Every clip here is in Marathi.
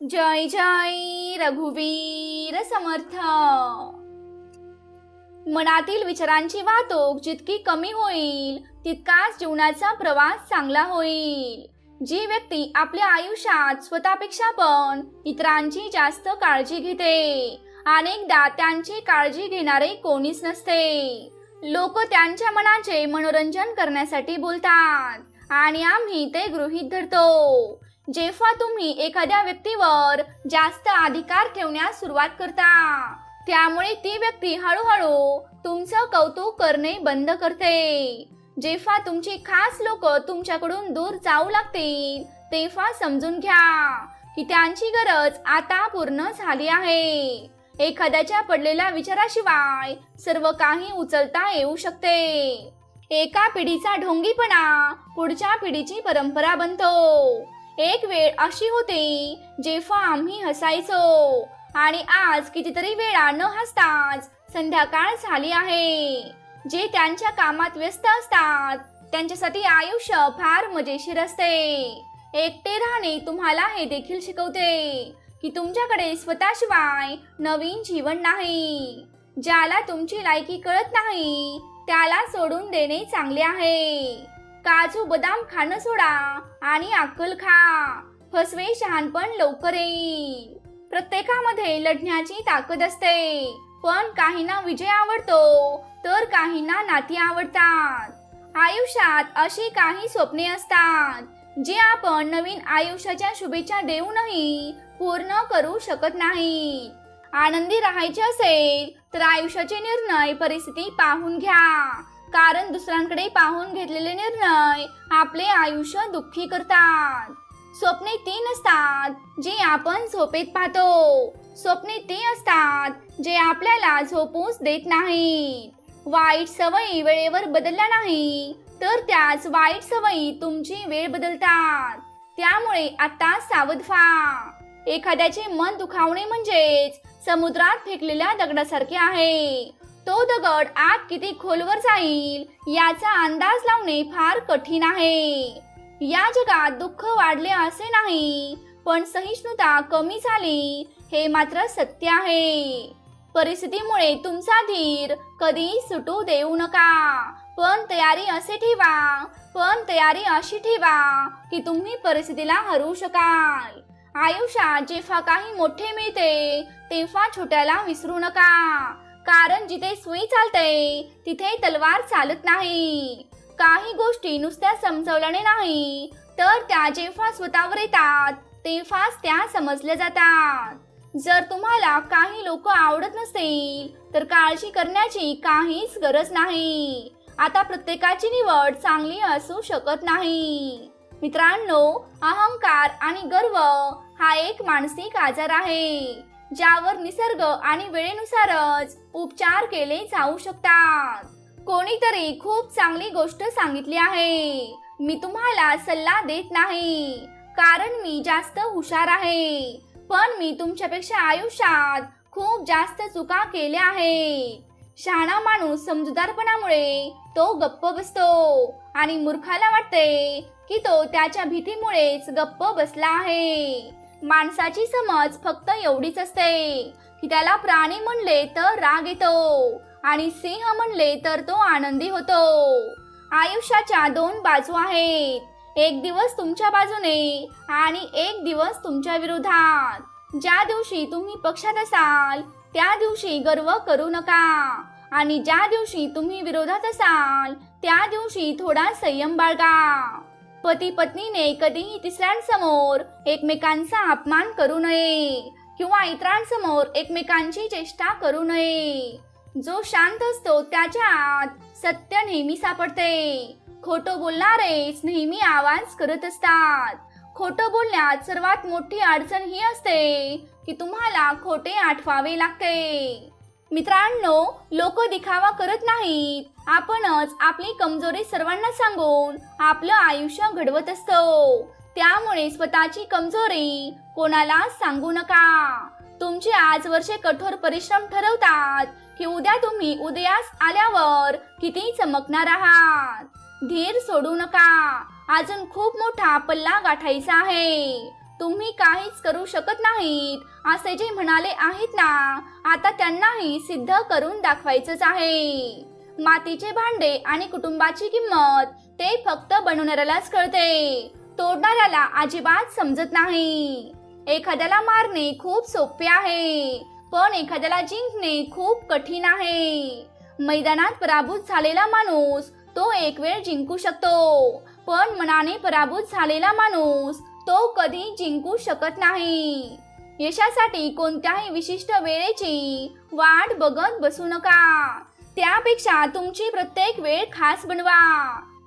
जय जय रघुवीर समर्थ. मनातील विचारांची वाहतूक जितकी कमी होईल तितकाच जीवनाचा प्रवास चांगला होईल. जी व्यक्ती आपल्या आयुष्यात स्वतःपेक्षा पण इतरांची जास्त काळजी घेते अनेकदा त्यांची काळजी घेणारे कोणीच नसते. लोक त्यांच्या मनाचे मनोरंजन करण्यासाठी बोलतात आणि आम्ही ते गृहीत धरतो. जेव्हा तुम्ही एखाद्या व्यक्तीवर जास्त अधिकार ठेवण्यास सुरुवात करता त्यामुळे ती व्यक्ती हळूहळू तुमचं कौतुक करणे बंद करते. जेव्हा तुमची खास लोक तुमच्याकडून दूर जाऊ लागतील तेव्हा समजून घ्या की त्यांची गरज आता पूर्ण झाली आहे. एखाद्याच्या पडलेल्या विचाराशिवाय सर्व काही उचलता येऊ शकते. एका पिढीचा ढोंगीपणा पुढच्या पिढीची परंपरा बनतो. एक वेळ अशी होती जेव्हा आम्ही हसायचो. आणि आज कितीतरी वेळा न हसताच संध्याकाळ झाली आहे. जे त्यांच्या कामात व्यस्त असतात त्यांच्यासाठी आयुष्य फार मजेशीर असते. एकटे राहणे तुम्हाला हे देखील शिकवते की तुमच्याकडे स्वतःशिवाय नवीन जीवन नाही. ज्याला तुमची लायकी कळत नाही त्याला सोडून देणे चांगले आहे. काजू बदाम खाणं सोडा आणि अक्कल खा. फसवे शहाणपण लवकर येईल. प्रत्येकामध्ये लढण्याची ताकद असते. पण काहींना विजय आवडतो तर काहींना नाती आवडतात. आयुष्यात अशी काही स्वप्ने असतात जे आपण नवीन आयुष्याच्या शुभेच्छा देऊनही पूर्ण करू शकत नाही. आनंदी राहायचे असेल तर आयुष्याचे निर्णय परिस्थिती पाहून घ्या. कारण दुसऱ्यांकडे पाहून घेतलेले निर्णय आपले आयुष्य दुःखी करतात. स्वप्ने तीन असतात जे आपण झोपेत पाहतो. स्वप्ने ते असतात जे आपल्याला झोपूस देत नाहीत. वाईट सवयी वेळेवर बदलल्या नाही तर त्याच वाईट सवयी तुमची वेळ बदलतात. त्यामुळे आता सावध व्हा. एखाद्याचे मन दुखावणे म्हणजेच समुद्रात फेकलेल्या दगडासारखे आहे. तो दगड आत किती खोलवर जाईल याचा अंदाज लावणे फार कठीण आहे. या जगात दुःख वाढले असे नाही पण सहिष्णुता कमी झाली हे मात्र सत्य आहे. परिस्थितीमुळे तुमचा धीर कधी सुटू देऊ नका पण तयारी असे ठेवा पण तयारी अशी ठेवा की तुम्ही परिस्थितीला हरवू शकाल. आयुष्यात जेव्हा काही मोठे मिळते तेव्हा छोट्याला विसरू नका कारण जिथे सुई चालते तिथे तलवार चालत नाही. काही गोष्टी नुसत्या समजवल्याने नाही तर त्या जेव्हा स्वतःवर येतात तेव्हाच त्या समजल्या जातात. जर तुम्हाला काही लोक आवडत नसतील तर काळजी करण्याची काहीच गरज नाही. आता प्रत्येकाची निवड चांगली असू शकत नाही. मित्रांनो अहंकार आणि गर्व हा एक मानसिक आजार आहे. ज्यावर निसर्ग आणि वेळेनुसारच उपचार केले जाऊ शकतात. कोणीतरी खूप चांगली गोष्ट सांगितली आहे. मी तुम्हाला सल्ला देत नाही. कारण मी जास्त हुशार आहे. पण मी तुमच्यापेक्षा आयुष्यात खूप जास्त चुका केल्या आहेत. शहाणा माणूस समजूदारपणामुळे तो गप्प बसतो आणि मूर्खाला वाटते की तो त्याच्या भीतीमुळेच गप्प बसला आहे. माणसाची समज फक्त एवढीच असते. की त्याला प्राणी म्हणले तर राग येतो आणि सिंह म्हणले तर तो आनंदी होतो. आयुष्याच्या दोन बाजू आहेत. एक दिवस तुमच्या बाजूने आणि एक दिवस तुमच्या विरोधात. ज्या दिवशी तुम्ही पक्षात असाल त्या दिवशी गर्व करू नका. आणि ज्या दिवशी तुम्ही विरोधात असाल त्या दिवशी थोडा संयम बाळगा. पती पत्नीने कधीही तिसऱ्यांसमोर एकमेकांचा अपमान करू नये किंवा इतरांसमोर एकमेकांची चेष्टा करू नये. जो शांत असतो त्याच्या आत सत्य नेहमी सापडते. खोटं बोलणारेच नेहमी आवाज करत असतात. खोटं बोलण्यात सर्वात मोठी अडचण ही असते की तुम्हाला खोटे आठवावे लागते. मित्रांनो लोक दिखावा करत नाहीत. आपणच आपली कमजोरी सर्वांना सांगून आपलं आयुष्य घडवत असतो. त्यामुळे स्वतःची कमजोरी कोणाला सांगू नका. तुमचे आज वर्षे कठोर परिश्रम ठरवतात की उद्या तुम्ही उदयास आल्यावर किती चमकणार आहात. धीर सोडू नका. अजून खूप मोठा पल्ला गाठायचा आहे. तुम्ही काहीच करू शकत नाहीत. असे जे म्हणाले आहेत ना आता त्यांनाही सिद्ध करून दाखवायचंच आहे. मातीचे भांडे आणि कुटुंबाची किंमत ते फक्त बनवणाऱ्यालाच कळते. तोडणाऱ्याला अजिबात समजत नाही. एखाद्याला मारणे खूप सोपे आहे पण एखाद्याला जिंकणे खूप कठीण आहे. मैदानात पराभूत झालेला माणूस तो एक वेळ जिंकू शकतो पण मनाने पराभूत झालेला माणूस तो कधी जिंकू शकत नाही. यशासाठी कोणत्याही विशिष्ट वेळेची वाट बघत बसू नका. त्यापेक्षा तुमची प्रत्येक वेळ खास बनवा.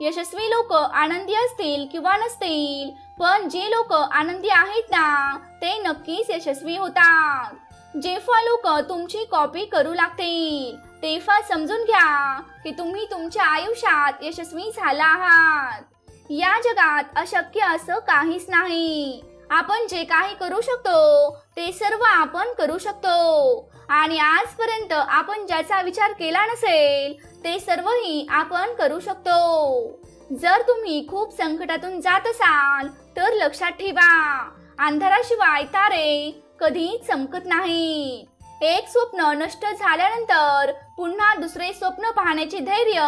यशस्वी लोक आनंदी असतील किंवा नसतील पण जे लोक आनंदी आहेत ना ते नक्कीच यशस्वी होतात. जेव्हा लोक तुमची कॉपी करू लागतील तेव्हा समजून घ्या की तुम्ही तुमच्या आयुष्यात यशस्वी झाला आहात. या जगात अशक्य असं काहीच नाही. आपण जे काही करू शकतो ते सर्व आपण करू शकतो. आणि आजपर्यंत आपण ज्याचा विचार केला नसेल ते सर्वही आपण करू शकतो. जर तुम्ही खूप संकटातून जात असाल तर लक्षात ठेवा. अंधाराशिवाय तारे कधी चमकत नाही एक स्वप्न नष्ट झाल्यानंतर पुन्हा दुसरे स्वप्न पाहण्याचे धैर्य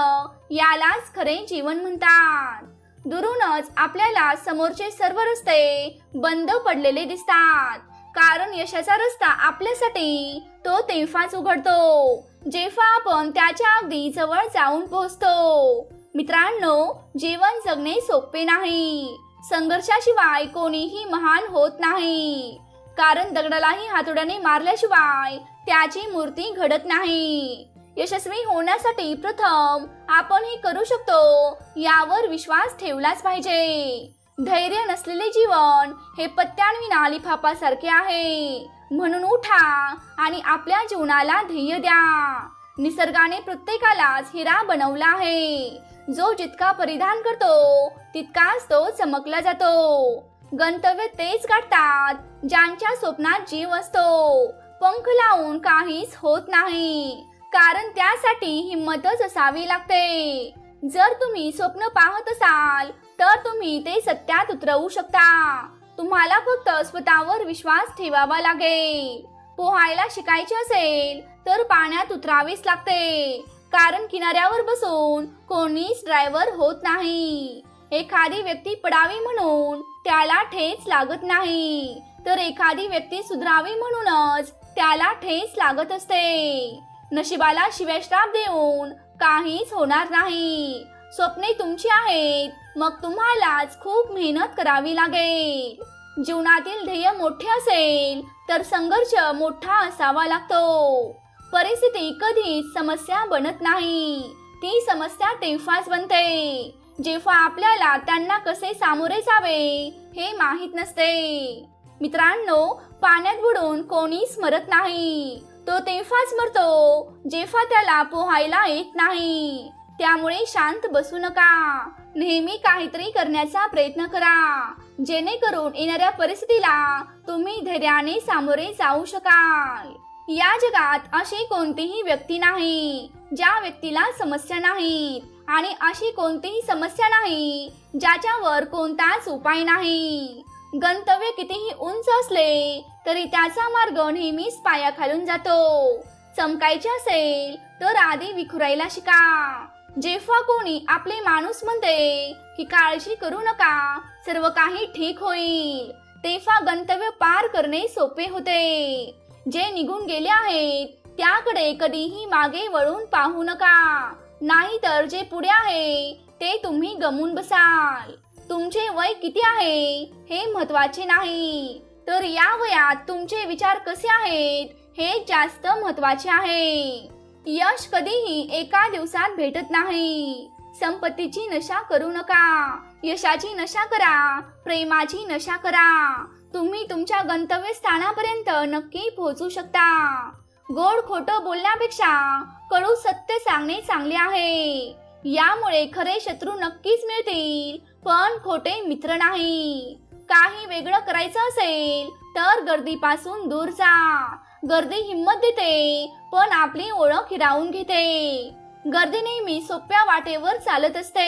यालाच खरे जीवन म्हणतात. दुरूनच आपल्याला समोरचे सर्व रस्ते बंद पडलेले दिसतात. कारण यशाचा रस्ता आपल्यासाठी तो तेव्हाच उघडतो. जेव्हा आपण त्याच्या अगदी जवळ जाऊन पोहोचतो. मित्रांनो जीवन जगणे सोपे नाही. संघर्षाशिवाय कोणीही महान होत नाही. कारण दगडालाही हातोड्याने मारल्याशिवाय त्याची मूर्ती घडत नाही. यशस्वी होण्यासाठी प्रथम आपण हे करू शकतो. यावर विश्वास ठेवलाच पाहिजे. धैर्य नसलेले जीवन हे पत्त्यांविना लिफाफासारखे आहे. म्हणून उठा आणि आपल्या जीवनाला ध्येय द्या. निसर्गाने प्रत्येकालाच हिरा बनवला आहे. जो जितका परिधान करतो तितकाच तो चमकला जातो. गंतव्य तेच गाठतात ज्यांच्या स्वप्नात जीव असतो. पंख लावून काहीच होत नाही. कारण त्यासाठी हिंमतच असावी लागते. जर तुम्ही स्वप्न पाहत असाल तर तुम्ही ते सत्यात उतरवू शकता. तुम्हाला फक्त स्वतःवर विश्वास ठेवावा लागेल. पोहायला शिकायचे असेल तर पाण्यात उतरावेच लागते. कारण किनाऱ्यावर बसून कोणीच ड्रायव्हर होत नाही. एखादी व्यक्ती पडावी म्हणून त्याला ठेच लागत नाही. तर एखादी व्यक्ती सुधरावी म्हणूनच त्याला ठेच लागत असते. नशिबाला शिवेश्राप देऊन काहीच होणार नाही. स्वप्ने तुमची आहेत मग तुम्हालाच खूप मेहनत करावी लागेल. जीवनातील ध्येय मोठे असेल तर संघर्ष मोठा असावा लागतो. परिस्थिती कधीच समस्या बनत नाही. ती समस्या तेव्हाच बनते. जेव्हा आपल्याला त्यांना कसे सामोरे जावे हे माहीत नसते. मित्रांनो पाण्यात बुडून कोणीच मरत नाही. तो तेव्हाच मरतो जेव्हा त्याला पोहायला येत नाही. त्यामुळे शांत बसू नका. नेहमी काहीतरी करण्याचा प्रयत्न करा. जेणेकरून येणाऱ्या परिस्थितीला तुम्ही धैर्याने सामोरे जाऊ शकाल. या जगात अशी कोणतीही व्यक्ती नाही ज्या व्यक्तीला समस्या नाहीत आणि अशी कोणतीही समस्या नाही ज्याच्यावर कोणताच उपाय नाही. गंतव्य कितीही उंच असले तरी त्याचा मार्ग नेहमीच पायाखालून जातो. चमकायचे असेल तर आधी विखुरायला शिका. जेव्हा कोणी आपले माणूस म्हणते की काळजी करू नका सर्व काही ठीक होईल तेव्हा गंतव्य पार करणे सोपे होते. जे निघून गेले आहेत त्याकडे कधीही मागे वळून पाहू नका. नाहीतर जे पुढे आहे ते तुम्ही गमून बसाल. तुमचे वय किती आहे हे महत्त्वाचे नाही. तर या वयात तुमचे विचार कसे आहेत? हे जास्त महत्त्वाचे आहे. यश कधीही एका दिवसात भेटत नाही. संपत्तीची नशा करू नका. यशाची नशा करा. प्रेमाची नशा करा. तुम्ही तुमच्या गंतव्य स्थानापर्यंत नक्की पोहोचू शकता. गोड खोटं बोलण्यापेक्षा कडू सत्य सांगणे चांगले आहे. यामुळे खरे शत्रू नक्कीच मिळतील पण खोटे मित्र नाही. काही वेगळं करायचं असेल तर गर्दीपासून दूर जा. गर्दी हिंमत देते पण आपली ओळख हिरावून घेते. गर्दी नेहमी सोप्या वाटेवर चालत असते.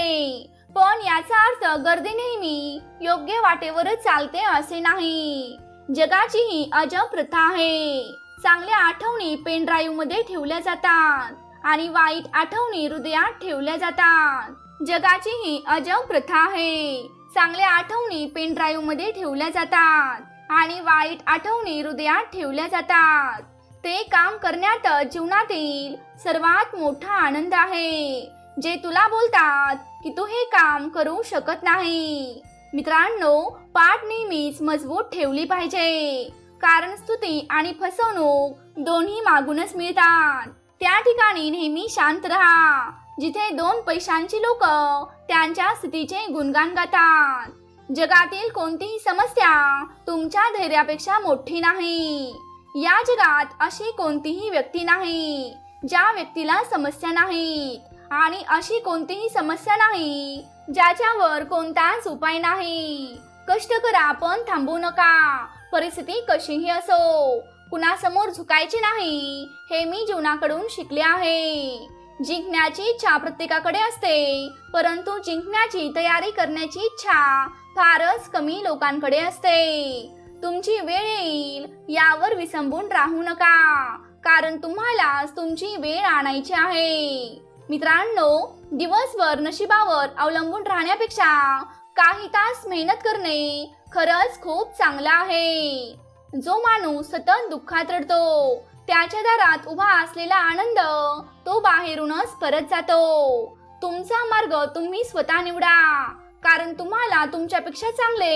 पण याचा अर्थ गर्दी नेहमी योग्य वाटेवरच चालते असे नाही. जगाची ही अजब प्रथा आहे. चांगल्या आठवणी पेन ड्राईव्हमध्ये ठेवल्या जातात आणि वाईट आठवणी हृदयात ठेवल्या जातात. जगाची ही अजब प्रथा आहे. चांगल्या आठवणी पेन ड्राईव्हमध्ये ठेवल्या जातात. आणि वाईट आठवणी हृदयात ठेवल्या जातात. ते काम करण्यात जीवनातील सर्वात मोठा आनंद आहे. जे तुला बोलतात की तू हे काम करू शकत नाही. मित्रांनो पाठ नेहमीच मजबूत ठेवली पाहिजे. कारण स्तुती आणि फसवणूक दोन्ही मागूनच मिळतात. त्या ठिकाणी नेहमी शांत राहा. जिथे दोन पैशांची लोक त्यांच्या स्थितीचे गुणगान गातात. जगातील कोणतीही समस्या तुमच्या धैर्यापेक्षा मोठी नाही. या जगात अशी कोणतीही व्यक्ती नाही ज्या व्यक्तीला समस्या नाही आणि अशी कोणतीही समस्या नाही ज्याच्यावर कोणताच उपाय नाही. कष्ट करा पण थांबू नका. परिस्थिती कशीही असो कुणासमोर झुकायचे नाही हे मी जीवनाकडून शिकले आहे. जिंकण्याची इच्छा प्रत्येकाकडे असते. परंतु जिंकण्याची तयारी करण्याची इच्छा फारच कमी लोकांकडे असते. तुमची वेळ येईल यावर विसंबून राहू नका. कारण तुम्हाला तुमची वेळ आणायची आहे. मित्रांनो दिवसभर नशिबावर अवलंबून राहण्यापेक्षा काही तास मेहनत करणे खरंच खूप चांगलं आहे. जो माणूस सतत दुःखात रडतो त्याच्या दारात उभा असलेला आनंद तो बाहेरूनच परत जातो. तुमचा मार्ग तुम्ही स्वतः निवडा कारण तुम्हाला तुमच्यापेक्षा चांगले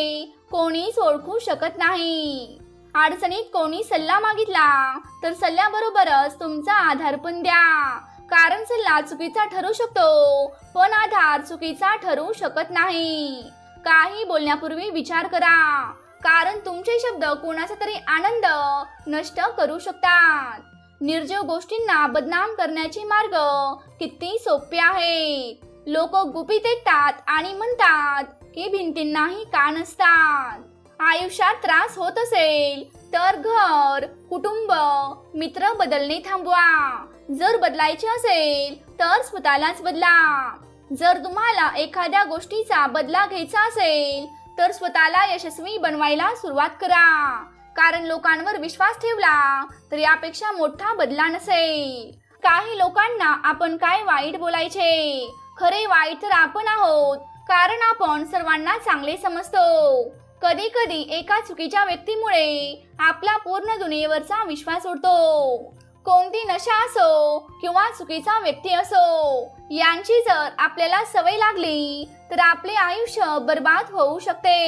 कोणीच ओळखू शकत नाही. अडचणीत कोणी सल्ला मागितला तर सल्ल्याबरोबरच तुमचा आधार पण द्या. कारण सल्ला चुकीचा ठरू शकतो पण आधार चुकीचा ठरू शकत नाही. काही बोलण्यापूर्वी विचार करा. कारण तुमचे शब्द कोणाचा तरी आनंद नष्ट करू शकतात. निर्जीव गोष्टींना बदनाम करण्याचे मार्ग किती सोपे आहेत लोक गुपित ऐकतात आणि म्हणतात की भिंतींनाही कान असतात आयुष्यात त्रास होत असेल तर घर कुटुंब मित्र बदलणे थांबवा. जर बदलायचे असेल तर स्वतःलाच बदला. जर तुम्हाला एखाद्या गोष्टीचा बदला घ्यायचा असेल तर स्वतःला यशस्वी बनवायला सुरुवात करा. कारण लोकांवर विश्वास ठेवला तर यापेक्षा मोठा बदला नसेल. काही लोकांना आपण काय वाईट बोलायचे? खरे वाईट तर आपण आहोत. कारण आपण सर्वांना चांगले समजतो. कधी कधी एका चुकीच्या व्यक्तीमुळे आपला पूर्ण दुनियेवरचा विश्वास उडतो. कोणती नशा असो किंवा चुकीचा व्यक्ती असो यांची जर आपल्याला सवय लागली तर आपले आयुष्य बर्बाद होऊ शकते.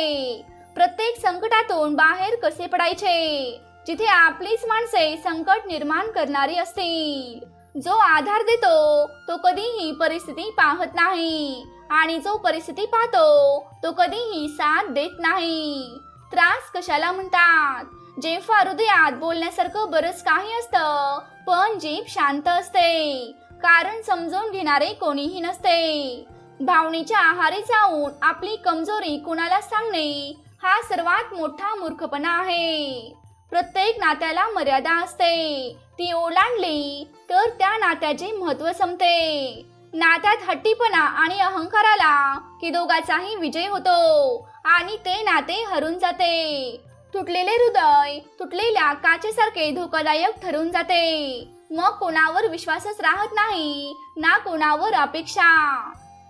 प्रत्येक संकटातून बाहेर कसे पडायचे? जिथे आपलीच माणसे संकट निर्माण करणारी असतील. जो आधार देतो तो कधीही परिस्थिती पाहत नाही. आणि जो परिस्थिती पाहतो तो कधीही साथ देत नाही. त्रास कशाला म्हणतात? जेव्हा हृदयात बोलण्यासारखं बरंच काही असतं पण जीभ शांत असते. कारण समजून घेणारे कोणीही नसते. भावनेच्या आहारी जाऊन आपली कमजोरी कुणाला सांगणे हा सर्वात मोठा मूर्खपणा आहे. प्रत्येक नात्याला मर्यादा असते. ती ओलांडली तर त्या नात्याचे महत्त्व संपते. नात्यात हट्टीपणा आणि अहंकाराला की दोघाचाही विजय होतो आणि ते नाते हरून जाते. तुटलेले हृदय तुटलेल्या काचेसारखे धोकादायक ठरून जाते. मग कोणावर विश्वासच राहत नाही ना कोणावर अपेक्षा.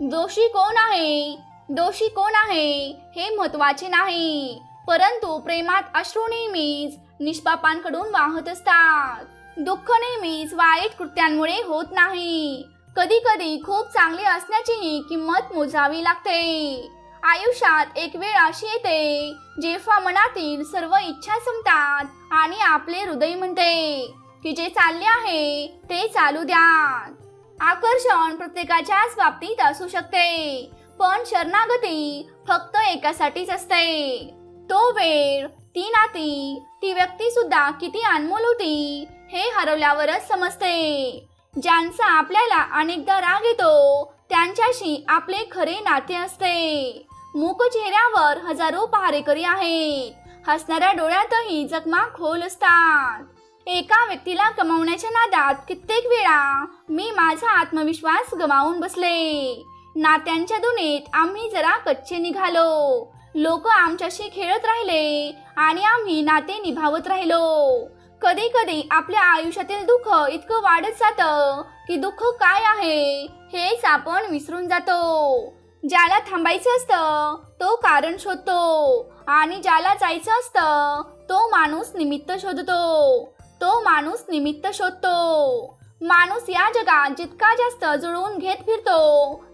दोषी कोण आहे? दोषी कोण आहे? हे महत्त्वाचे नाही. परंतु प्रेमात अश्रू नेहमीच निष्पापांकडून वाहत असतात. दुःख नेहमीच वाईट कृत्यांमुळे होत नाही. कधी कधी खूप चांगले असण्याचीही किंमत मोजावी लागते. आयुष्यात एक वेळ अशी येते जेव्हा मनातील सर्व इच्छा संपतात आणि आपले हृदय म्हणते की जे चालले आहे ते चालू द्या आकर्षण प्रत्येकाच्याच बाबतीत असू शकते पण शरणागती फक्त एकासाठीच असते. तो वेळ ती नाती ती व्यक्ती सुद्धा किती अनमोल होती हे हरवल्यावरच समजते. ज्यांचा आपल्याला अनेकदा राग येतो त्यांच्याशी आपले खरे नाते असते. मूक चेहऱ्यावर हजारो पहारेकरी आहेत. हसणाऱ्या डोळ्यातही जखमा खोल असतात. एका व्यक्तीला कमावण्याच्या नादात कित्येक वेळा मी माझा आत्मविश्वास गमावून बसले. नात्यांच्या दुनीत आम्ही जरा कच्चे निघालो. लोक आमच्याशी खेळत राहिले आणि आम्ही नाते निभावत राहिलो. कधी कधी आपल्या आयुष्यातील दुःख इतकं वाढत जातं की दुःख काय आहे हेच आपण विसरून जातो. ज्याला थांबायचं असतं तो कारण शोधतो. आणि ज्याला जायचं असतं तो माणूस निमित्त शोधतो. तो माणूस निमित्त शोधतो. माणूस या जगात जितका जास्त जुळवून घेत फिरतो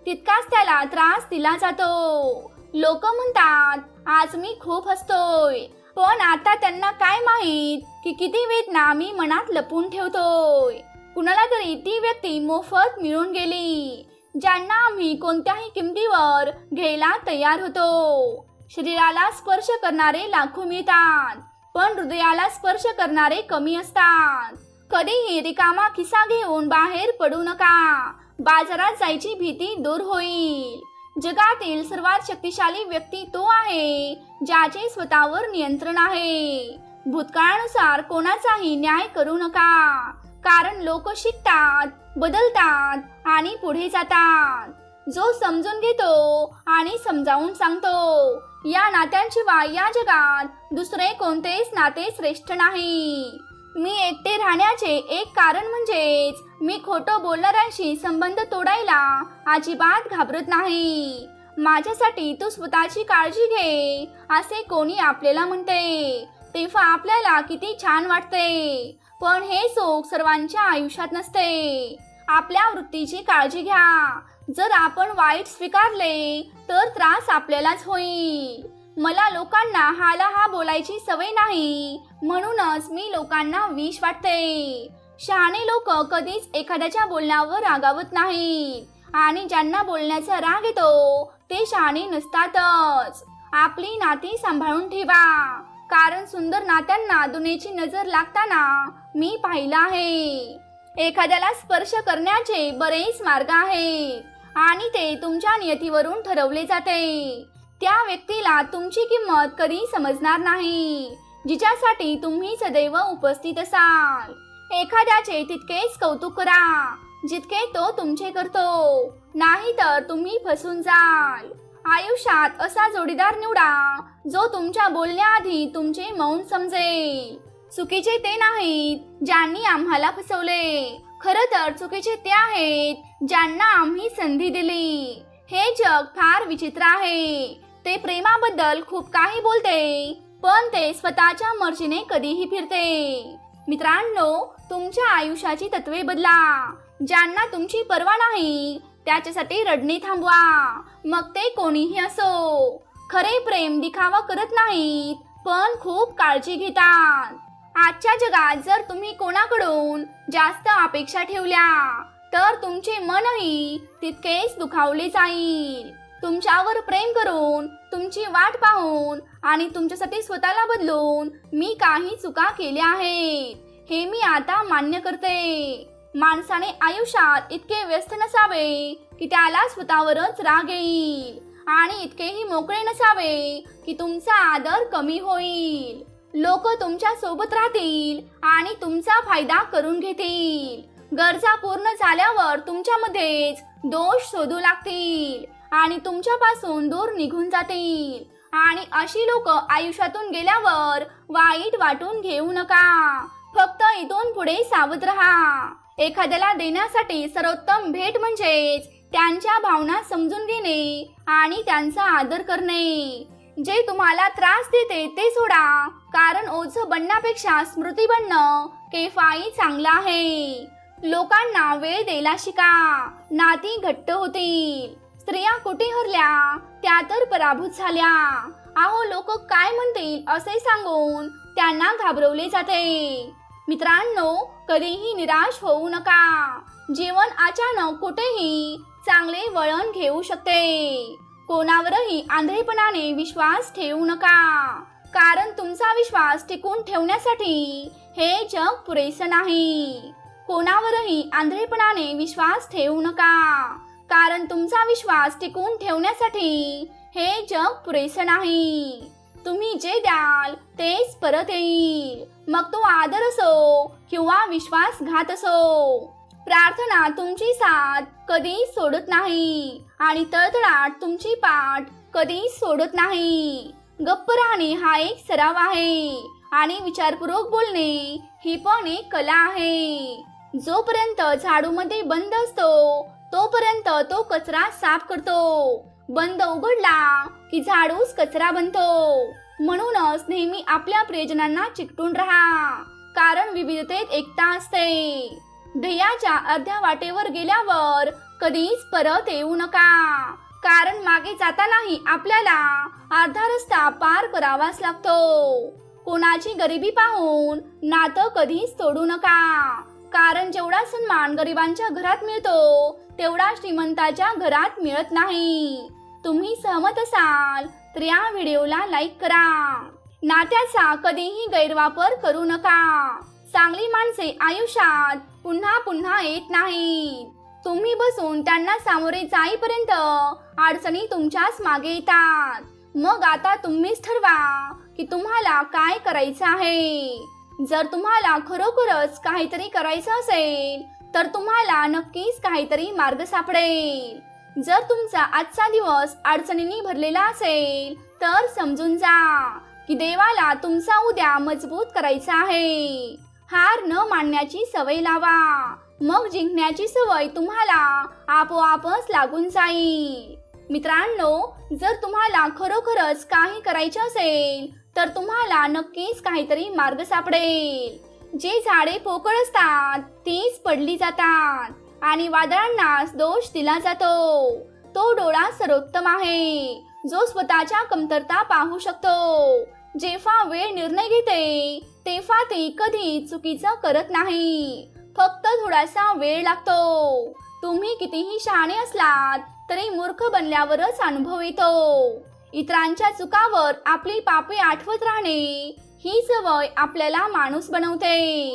तितकाच त्याला त्रास दिला जातो. लोक म्हणतात आज मी खूप हसतोय. पण आता त्यांना काय माहीत की किती वेदना मी मनात लपून ठेवतोय. कुणाला तरी ती व्यक्ती मोफत मिळून गेली. ज्यांना आम्ही कोणत्याही किमतीवर घ्यायला तयार होतो. शरीराला स्पर्श करणारे लाखो मिळतात पण हृदयाला स्पर्श करणारे कमी असतात. कधीही रिकामा खिसा घेऊन बाहेर पडू नका. बाजारात जायची भीती दूर होईल. जगातील सर्वात शक्तिशाली व्यक्ती तो आहे ज्याचे स्वतःवर नियंत्रण आहे. भूतकाळानुसार कोणाचाही न्याय करू नका कारण लोक शिकतात बदलतात आणि पुढे जातात. जो समजून घेतो आणि समजावून सांगतो या नात्यांशिवाय या जगात दुसरे कोणतेच नाते श्रेष्ठ नाही. मी एकटे राहण्याचे एक कारण म्हणजेच मी खोटं बोलणाऱ्यांशी संबंध तोडायला अजिबात घाबरत नाही. माझ्यासाठी तू स्वतःची काळजी घे असे कोणी आपल्याला म्हणते. तेव्हा आपल्याला किती छान वाटते. पण हे सुख सर्वांच्या आयुष्यात नसते. आपल्या वृत्तीची काळजी घ्या. जर आपण वाईट स्वीकारले तर त्रास आपल्यालाच होईल. मला लोकांना हाला हा बोलायची सवय नाही. म्हणूनच मी लोकांना विष वाटते. शहाणे लोक कधीच एखाद्याच्या बोलण्यावर रागावत नाहीत आणि ज्यांना बोलण्याचा राग येतो ते शहाणे नसतातच. आपली नाती सांभाळून ठेवा. कारण सुंदर नात्यांना दुनेची नजर लागताना मी पाहिलं आहे. एखाद्याला स्पर्श करण्याचे बरेच मार्ग आहेत आणि ते तुमच्या नियतीवरून ठरवले जाते. त्या व्यक्तीला तुमची किंमत कधी समजणार नाही जिच्यासाठी तुम्ही सदैव उपस्थित असाल. एखाद्याचे तितकेच कौतुक करा जितके तो तुमचे करतो. नाही तर तुम्ही फसून जाल. आयुष्यात असा जोडीदार निवडा जो तुमच्या बोलण्याआधी तुमचे मौन समजेल. चुकीचे ते नाहीत ज्यांनी आम्हाला फसवले. खरं तर चुकीचे ते आहेत ज्यांना आम्ही संधी दिली. हे जग फार विचित्र आहे. ते प्रेमाबद्दल खूप काही बोलते पण ते स्वतःच्या मर्जीने कधीही फिरते. मित्रांनो तुमच्या आयुष्याची तत्वे बदला. ज्यांना तुमची पर्वा नाही त्याच्यासाठी रडणे थांबवा. मग ते कोणीही असो. खरे प्रेम दिखावा करत नाहीत पण खूप काळजी घेतात. आजच्या जगात जर तुम्ही कोणाकडून जास्त अपेक्षा ठेवल्या तर तुमचे मनही तितकेच दुखावले जाईल. तुमच्यावर प्रेम करून तुमची वाट पाहून आणि तुमच्यासाठी स्वतःला बदलून मी काही चुका केल्या आहेत. हे मी आता मान्य करते. माणसाने आयुष्यात इतके व्यस्त नसावे की त्याला स्वतःवरच राग येईल आणि इतकेही मोकळे नसावे की तुमचा आदर कमी होईल. लोक तुमच्यासोबत राहतील आणि तुमचा फायदा करून घेतील. गरजा पूर्ण झाल्यावर तुमच्यामध्येच दोष शोधू लागतील आणि तुमच्यापासून दूर निघून जातील. आणि अशी लोक आयुष्यातून गेल्यावर वाईट वाटून घेऊ नका. फक्त इथून पुढे सावध राहा. एखाद्याला देण्यासाठी सर्वोत्तम भेट म्हणजेच त्यांच्या भावना समजून घेणे आणि त्यांचा आदर करणे. जे तुम्हाला त्रास देते ते सोडा. कारण ओझ बनण्यापेक्षा स्मृती बनणं केफाई चांगलं आहे. लोकांना वेळ द्यायला शिका. नाती घट्ट होतील. स्त्रिया कुठे हरल्या? त्या तर पराभूत झाल्या. अहो लोक काय म्हणतील असे सांगून त्यांना घाबरवले जाते. मित्रांनो कधीही निराश होऊ नका. जीवन अचानक कुठेही चांगले वळण घेऊ शकते. कोणावरही आंधळेपणाने विश्वास ठेवू नका. कारण तुमचा विश्वास टिकून ठेवण्यासाठी हे जग पुरेसं नाही. कोणावरही आंधळेपणाने विश्वास ठेवू नका. कारण तुमचा विश्वास टिकून ठेवण्यासाठी हे जग पुरेसं नाही. तुम्ही जे द्याल तेच परत येईल. मग तो आदर असो किंवा विश्वासघात असो. प्रार्थना तुमची साथ कधी सोडत नाही. आणि तळतळाट तुमची पाठ कधीही सोडत नाही. गप्प राहणे हा एक सराव आहे. आणि विचारपूर्वक बोलणे ही पण एक कला आहे. जोपर्यंत झाडूमध्ये बंद असतो तोपर्यंत तो कचरा साफ करतो. बंद उघडला की झाडूस कचरा बनतो. म्हणूनच नेहमी आपल्या प्रियजनांना चिकटून राहा. कारण विविधतेत एकता असते. ध्येयाच्या अर्ध्या वाटेवर गेल्यावर कधीच परत येऊ नका. कारण मागे जातानाही आपल्याला अर्धा रस्ता पार करावाच लागतो. कोणाची गरिबी पाहून नातं कधीच तोडू नका. कारण जेवढा सन्मान गरिबांच्या घरात मिळतो तेवढा श्रीमंताच्या घरात मिळत नाही. तुम्ही सहमत असाल तर या व्हिडिओला लाईक करा. नात्याचा कधीही गैरवापर करू नका. चांगली माणसे आयुष्यात पुन्हा पुन्हा येत नाहीत. तुम्ही बसून त्यांना सामोरे जाईपर्यंत अडचणी तुमच्याच मागे येतात. मग आता तुम्हीच ठरवा की तुम्हाला काय करायचं आहे. जर तुम्हाला खरोखरच काहीतरी करायचं असेल तर तुम्हाला नक्कीच काहीतरी मार्ग सापडेल. जर तुमचा आजचा दिवस अडचणींनी भरलेला असेल तर समजून जा की देवाला तुमचा उद्या मजबूत करायचा आहे. हार न मानण्याची सवय लावा. मग जिंकण्याची सवय तुम्हाला आपोआपच लागून जाईल. मित्रांनो जर तुम्हाला खरोखरच काही करायचे असेल तर तुम्हाला नक्कीच काहीतरी मार्ग सापडेल. जे झाडे पोकळ असतात तीच पडली जातात आणि वादळांना दोष दिला जातो. तो डोळा सर्वोत्तम आहे. जो स्वतःच्या कमतरता पाहू शकतो. जेव्हा वेळ निर्णय घेते तेव्हा ते कधी चुकीचं करत नाही. फक्त थोडासा वेळ लागतो. तुम्ही कितीही शहाणे असलात तरी मूर्ख बनल्यावरच अनुभव येतो. इतरांच्या चुकावर आपली पापे आठवत राहणे ही सवय आपल्याला माणूस बनवते.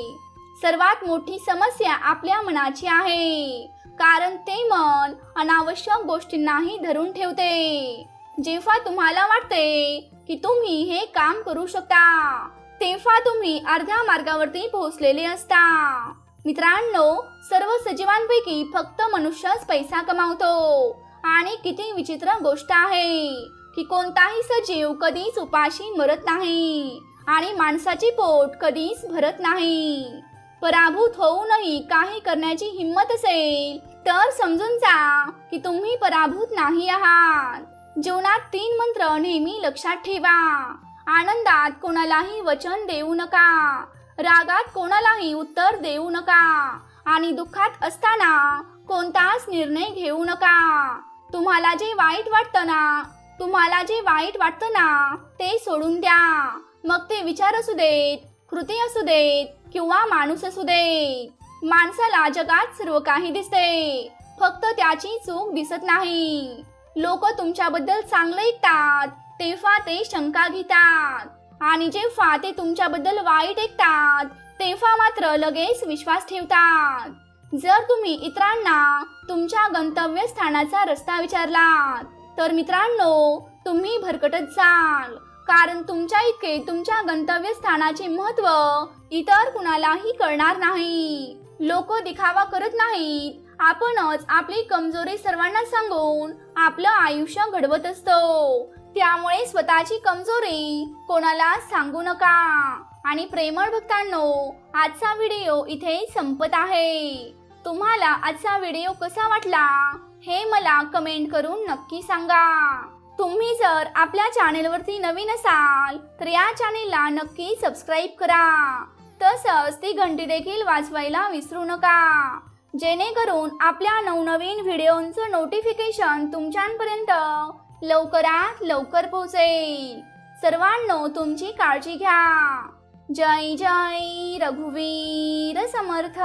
सर्वात मोठी समस्या आपल्या मनाची आहे. कारण ते मन अनावश्यक गोष्टींनाही धरून ठेवते. जेव्हा तुम्हाला वाटते की तुम्ही हे काम करू शकता तेव्हा तुम्ही अर्ध्या मार्गावरती पोहोचलेले असता. मित्रांनो सर्व सजीवांपैकी फक्त मनुष्यच पैसा कमावतो. आणि किती विचित्र गोष्ट आहे की कोणताही सजीव कधीच उपाशी मरत नाही आणि माणसाची पोट कधीच भरत नाही. पराभूत होऊनही काही करण्याची हिंमत असेल तर समजून जा की तुम्ही पराभूत नाही आहात. जीवनात तीन मंत्र नेहमी लक्षात ठेवा. आनंदात कोणालाही वचन देऊ नका. रागात कोणालाही उत्तर देऊ नका. आणि दुःखात असताना कोणताच निर्णय घेऊ नका. तुम्हाला जे वाईट वाटतं ना तुम्हाला जे वाईट वाटतं ना ते सोडून द्या. मग ते विचार असू देत कृती असू देत किंवा माणूस असू देत. माणसाला जगात सर्व काही दिसते. फक्त त्याची चूक दिसत नाही. लोक तुमच्याबद्दल चांगलं ऐकतात तेव्हा ते शंका घेतात. आणि जेव्हा ते तुमच्याबद्दल वाईट ऐकतात तेव्हा मात्र लगेच विश्वास ठेवतात. जर तुम्ही इतरांना तुमच्या गंतव्य स्थानाचा रस्ता विचारलात तर मित्रांनो तुम्ही भरकटत जाल. कारण तुमच्या इतके तुमच्या गंतव्य स्थानाचे महत्त्व इतर कुणालाही कळणार नाही. लोक दिखावा करत नाहीत. आपणच आपली कमजोरी सर्वांना सांगून आपलं आयुष्य घडवत असतो. त्यामुळे स्वतःची कमजोरी कोणाला सांगू नका. आणि प्रेमळ भक्तांनो आजचा व्हिडिओ इथे संपत आहे. तुम्हाला आजचा व्हिडिओ कसा वाटला हे मला कमेंट करून नक्की सांगा. तुम्ही जर आपल्या चॅनेलवरती नवीन असाल तर या चॅनेलला नक्की सबस्क्राईब करा. तसंच ती घंटी देखील वाजवायला विसरू नका. जेणेकरून आपल्या नवनवीन व्हिडिओंचं नोटिफिकेशन तुमच्यापर्यंत लवकरात लवकर पोहोचेल. सर्वांनो तुमची काळजी घ्या. जय जय रघुवीर समर्थ.